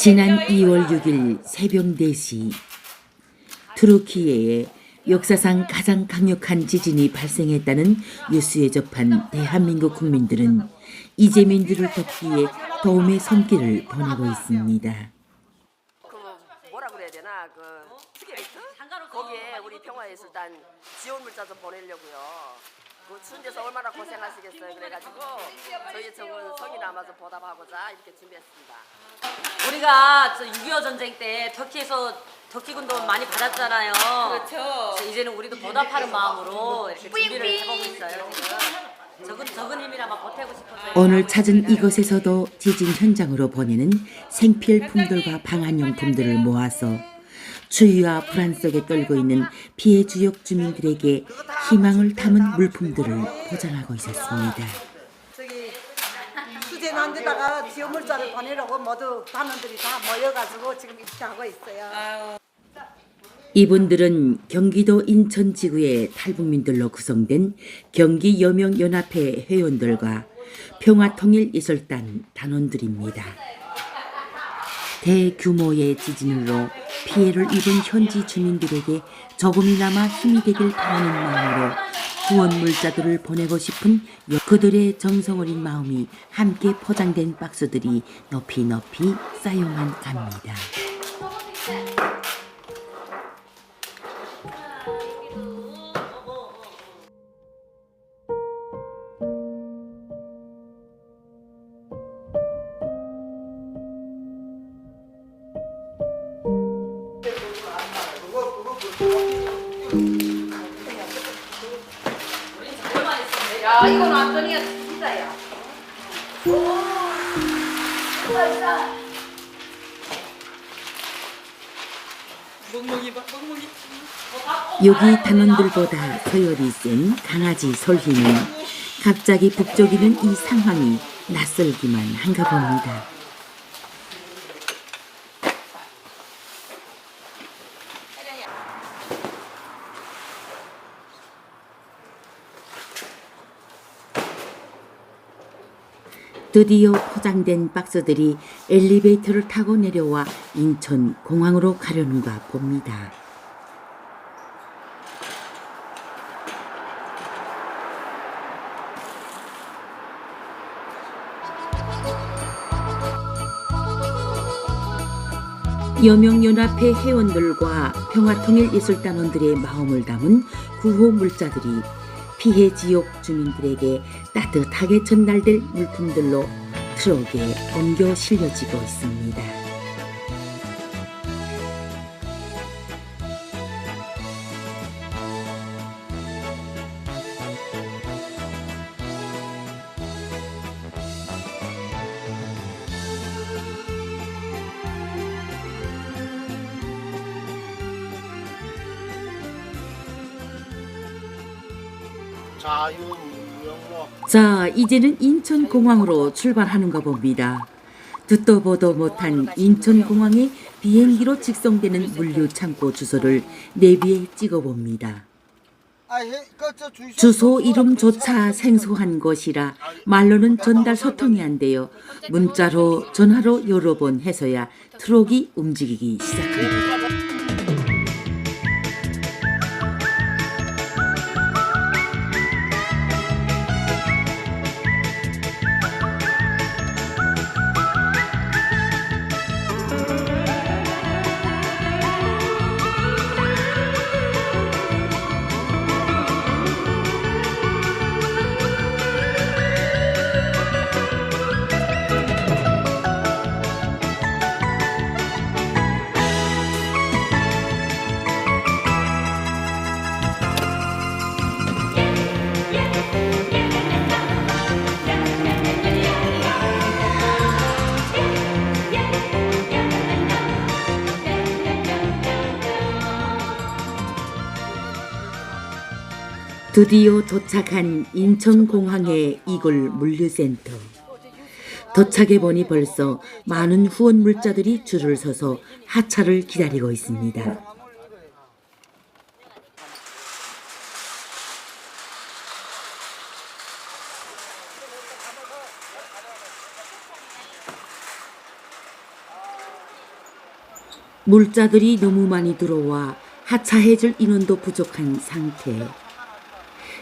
지난 2월 6일 새벽 4시 트루키예의 역사상 가장 강력한 지진이 발생했다는 뉴스에 접한 대한민국 국민들은 이재민들을 돕기 위해 도움의 손길을 보내고 있습니다. 그 거기에 우리 평화예술단 지원 물 자 좀 보내려고요. 그 추운 데서 얼마나 고생하시겠어요. 그래가지고 저희 적은 성이나마 좀 보답하고자 이렇게 준비했습니다. 우리가 6.25 전쟁 때 터키에서 터키군도 많이 받았잖아요. 그렇죠. 이제는 우리도 보답하는 마음으로 이렇게 준비를 해보고 있어요. 지금 적은 적은 힘이나마 보태고 싶어서. 오늘 찾은 이곳에서도 지진 현장으로 보내는 생필품들과 방한용품들을 모아서 추위와 불안 속에 떨고 있는 피해 지역 주민들에게 희망을 담은 물품들을 포장하고 있었습니다. 저기 수제 난 데다가 지원물자를 보내려고 모두 단원들이 다 모여가지고 지금 이렇게 하고 있어요. 이분들은 경기도 인천 지구의 탈북민들로 구성된 경기 여명연합회 회원들과 평화통일이설단 단원들입니다. 대규모의 지진으로 피해를 입은 현지 주민들에게 조금이나마 힘이 되길 바라는 마음으로 후원 물자들을 보내고 싶은 그들의 정성 어린 마음이 함께 포장된 박스들이 높이 높이 쌓여만 갑니다. 야, 이건 완전히 진짜야. 여기 단원들보다 서열이 센 강아지 솔희는 갑자기 북적이는 이 상황이 낯설기만 한가 봅니다. 드디어 포장된 박스들이 엘리베이터를 타고 내려와 인천 공항으로 가려는가 봅니다. 여명연합회 회원들과 평화통일예술단원들의 마음을 담은 구호 물자들이 피해 지역 주민들에게 따뜻하게 전달될 물품들로 트럭에 옮겨 실려지고 있습니다. 자, 이제는 인천공항으로 출발하는가 봅니다. 듣도 보도 못한 인천공항의 비행기로 직송되는 물류 창고 주소를 내비에 찍어봅니다. 주소 이름조차 생소한 것이라 말로는 전달 소통이 안 되어 문자로 전화로 여러 번 해서야 트럭이 움직이기 시작합니다. 드디어 도착한 인천공항의 이골 물류센터. 도착해 보니 벌써 많은 후원 물자들이 줄을 서서 하차를 기다리고 있습니다. 물자들이 너무 많이 들어와 하차해줄 인원도 부족한 상태.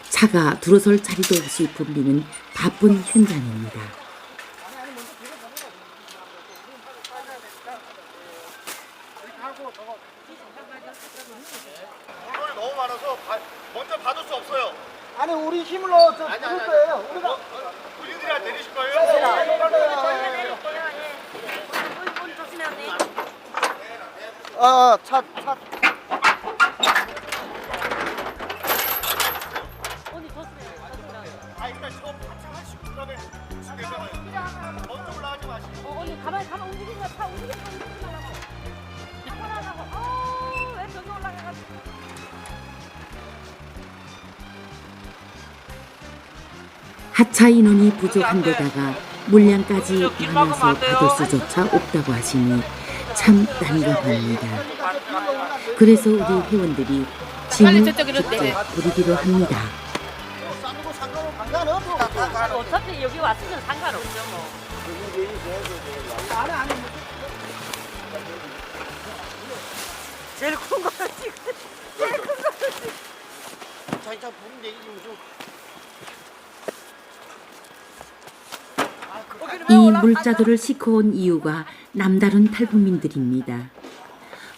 차가 들어설 자리도 없이 붐비는 바쁜 현장입니다. 너무 많아서 바- 먼저 받을 수 없어요. 아니 우리 힘으로 저 아니, 거예요. 우리가 본인들이 내리실 거예요? 어, 차, 차. 올라가지 마시고. 하차 인원이 부족한 데다가 물량까지 많아서 받을 수조차 없다고 하시니 참 난감합니다. 그래서 우리 회원들이 짐을 직접 부리기로 합니다. 어차피 여기 왔으면 상관없죠 뭐. 제일 큰 거. 자기 차 부르면 되지 무슨. 이 물자들을 싣고 온 이유가 남다른 탈북민들입니다.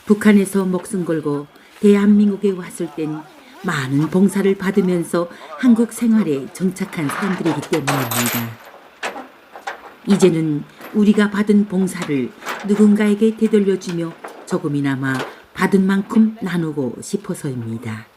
북한에서 목숨 걸고 대한민국에 왔을 땐 많은 봉사를 받으면서 한국 생활에 정착한 사람들이기 때문입니다. 이제는 우리가 받은 봉사를 누군가에게 되돌려주며 조금이나마 받은 만큼 나누고 싶어서입니다.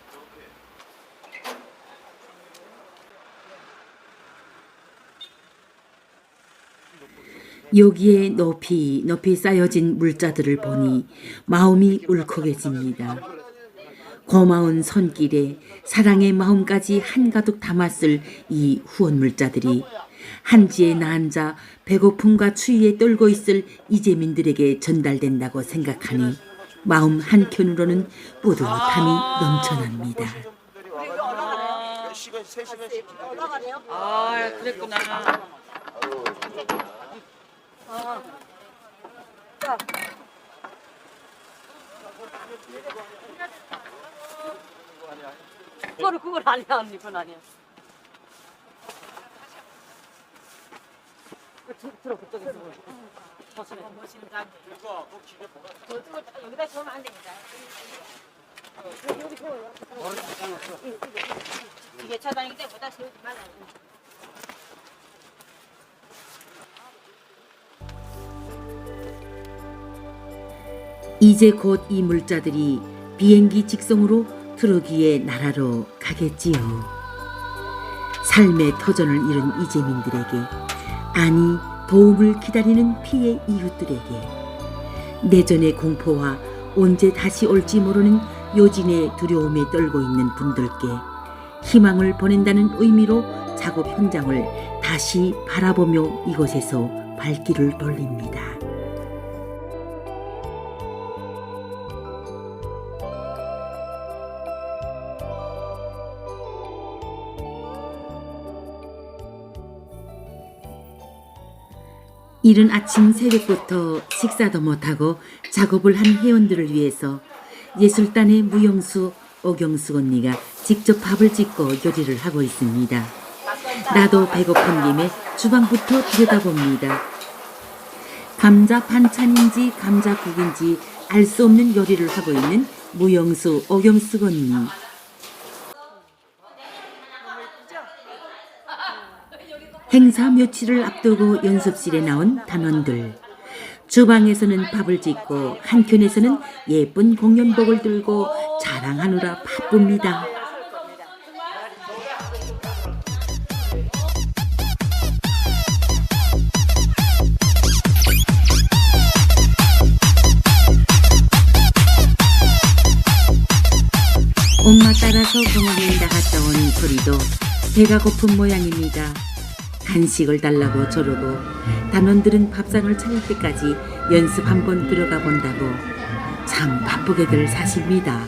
여기에 높이 높이 쌓여진 물자들을 보니 마음이 울컥해집니다. 고마운 손길에 사랑의 마음까지 한가득 담았을 이 후원 물자들이 한지에 나앉아 배고픔과 추위에 떨고 있을 이재민들에게 전달된다고 생각하니 마음 한켠으로는 뿌듯함이 넘쳐납니다. 시간 3시간씩 아 그랬구나. 그거를 그걸 아니야 언니. 그건 아니야. 그 들- 들어 그쪽에서. 조심해. 여기다 주면 안 됩니다. 이게 차단이기 때문에 다 세우지 말라. 이제 곧 이 물자들이 비행기 직송으로 위에 나라로 가겠지요. 삶의 터전을 잃은 이재민들에게 아니 도움을 기다리는 피해 이웃들에게 내전의 공포와 언제 다시 올지 모르는 요진의 두려움에 떨고 있는 분들께 희망을 보낸다는 의미로 작업 현장을 다시 바라보며 이곳에서 발길을 돌립니다. 이른 아침 새벽부터 식사도 못하고 작업을 한 회원들을 위해서 예술단의 무영수 오경수 언니가 직접 밥을 짓고 요리를 하고 있습니다. 나도 배고픈 김에 주방부터 들여다봅니다. 감자 반찬인지 감자국인지 알 수 없는 요리를 하고 있는 무영수 오경수 언니. 행사 며칠을 앞두고 연습실에 나온 단원들. 주방에서는 밥을 짓고 한켠에서는 예쁜 공연복을 들고 자랑하느라 바쁩니다. 엄마 따라서 공원에 나갔다 온 소리도 배가 고픈 모양입니다. 간식을 달라고 저러고 단원들은 밥상을 차릴 때까지 연습 한번 들어가 본다고 참 바쁘게들 사십니다.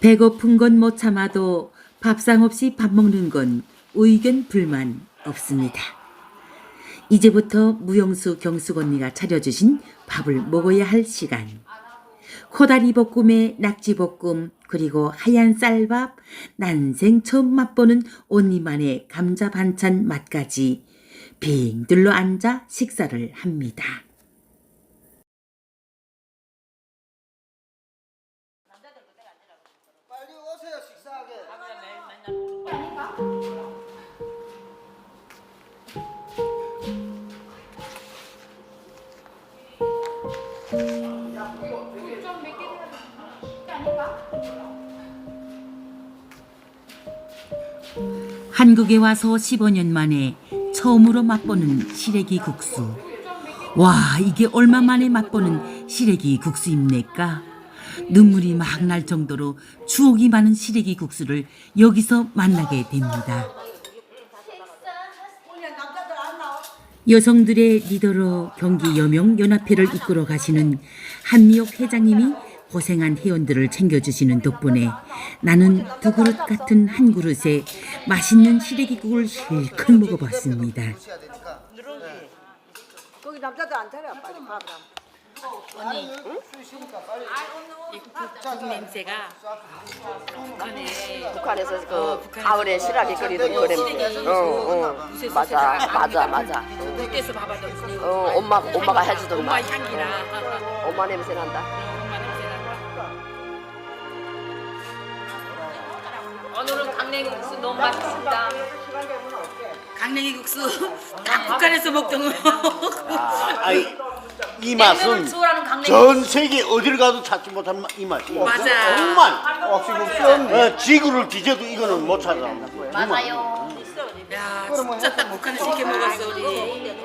배고픈 건 못 참아도 밥상 없이 밥 먹는 건 의견 불만 없습니다. 이제부터 무용수 경숙 언니가 차려주신 밥을 먹어야 할 시간. 코다리 볶음에 낙지 볶음 그리고 하얀 쌀밥 난생 처음 맛보는 언니만의 감자 반찬 맛까지 빙 둘러 앉아 식사를 합니다. 한국에 와서 15년 만에 처음으로 맛보는 시래기 국수. 와, 이게 얼마 만에 맛보는 시래기 국수입니까? 눈물이 막 날 정도로 추억이 많은 시래기 국수를 여기서 만나게 됩니다. 여성들의 리더로 경기 여명 연합회를 이끌어 가시는 한미옥 회장님이 고생한 회원들을 챙겨주시는 덕분에 나는 두 그릇 같은 한 그릇에 맛있는 시래기국을 실컷 먹어봤습니다. 거기 남자들 안 차려 빨리 밥을. 언니. 빨리. 국 냄새가 북한에 북한에서 그 가을에 실하게 끓이던 그 냄새. 어, 어. 맞아, 맞아, 맞아. 그때서 넣었으니 어, 엄마, 엄마가 해주던 엄마 맛. 향기라 엄마 냄새 난다. 강냉이 국수 너무 맛있습니다. 강냉이 국수 딱 북한에서 먹던 거. 아 이 이 냉면을 맛은 강냉이 전 세계 어딜 가도 찾지 못한 이 맛이 맞아. 정말 국수 없니? 어, 지구를 뒤져도 이거는 못 찾아 맞아요. 야 진짜 딱 북한에서 이렇게 먹었어 우리.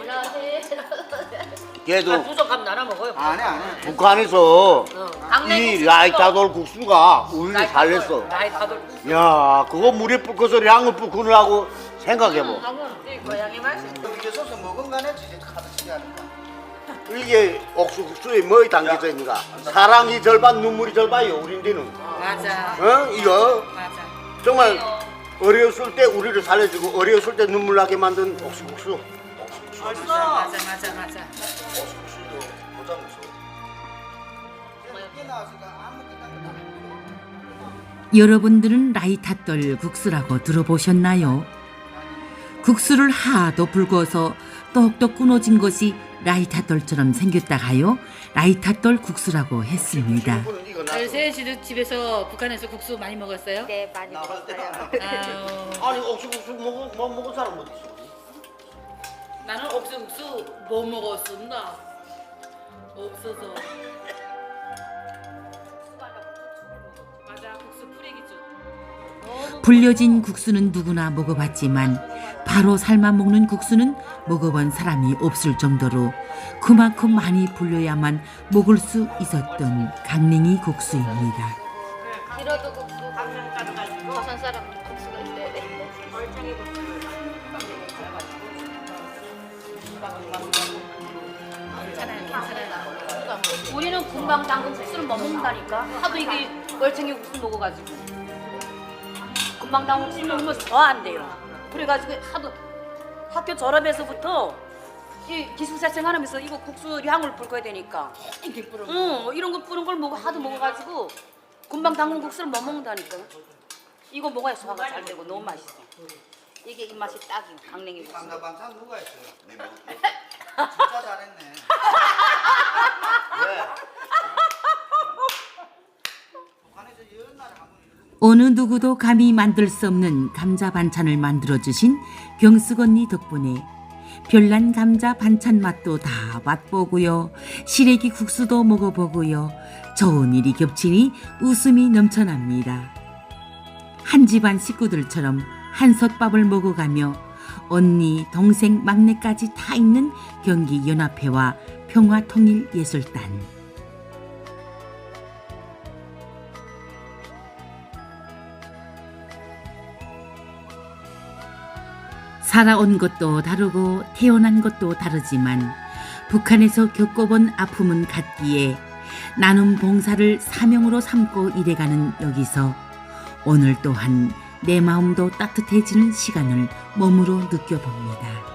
걔도 부족하면 나눠 먹어요. 안해 안해. 북한에서 강냉이 이 라이타돌 국수가 우리를 살렸어 나이 다들 야 그거 물에 붓고서 양을 붓고느라고 생각해보 고양이 맛이. 이게 소스 먹은 간에 진짜 가득 하니까. 이게 옥수수에 뭐에 담겨져 있는가 사랑이 절반 눈물이 절반이요 우린 데는 맞아. 어 이거 맞아. 정말 어려웠을 때 우리를 살려주고 어려웠을 때 눈물 나게 만든 옥수수 맞아 맞아 맞아. 여러분들은 라이타떨 국수라고 들어보셨나요? 국수를 하도 붉어서 똑똑 끊어진 것이 라이타떨처럼 생겼다가요. 라이타떨 국수라고 했습니다. 알세 씨도 집에서 북한에서 국수 많이 먹었어요? 네 많이 먹었어요. 아유, 아니 옥수수 먹어 못 먹은 사람 어디 있어? 나는 옥수수 못 먹었습니다. 없어서. 맞아, 국수 뿌리기죠. 불려진 국수는 누구나 먹어봤지만 바로 삶아 먹는 국수는 먹어본 사람이 없을 정도로 그만큼 많이 불려야만 먹을 수 있었던 강냉이 국수입니다. 기러도 우리는 금방 담근 국수를 못 먹는다니까. 하도 이게 멀쩡히 국수 먹어가지고. 금방 담근 국수 먹으면 더 안 돼요. 그래가지고 하도 학교 졸업해서부터 이 기숙사 생활하면서 이거 국수 향을 불어야 되니까. 응, 이런 거 뿌는 걸 먹어 하도 먹어가지고 금방 담근 국수를 못 먹는다니까. 이거 먹어야 소화가 잘 되고 너무 맛있어. 이게 입맛이 딱이에요. 강냉이 국수. 감자 반찬 누가 했어요? 내. 진짜 잘했네. 한번 어느 누구도 감히 만들 수 없는 감자 반찬을 만들어 주신 경숙 언니 덕분에 별난 감자 반찬 맛도 다 맛보고요. 시래기 국수도 먹어보고요. 좋은 일이 겹치니 웃음이 넘쳐납니다. 한 집안 식구들처럼 한솥밥을 먹어가며 언니, 동생, 막내까지 다 있는 경기 연합회와 평화통일예술단. 살아온 것도 다르고 태어난 것도 다르지만 북한에서 겪어본 아픔은 같기에 나눔 봉사를 사명으로 삼고 일해가는 여기서 오늘 또한 내 마음도 따뜻해지는 시간을 몸으로 느껴봅니다.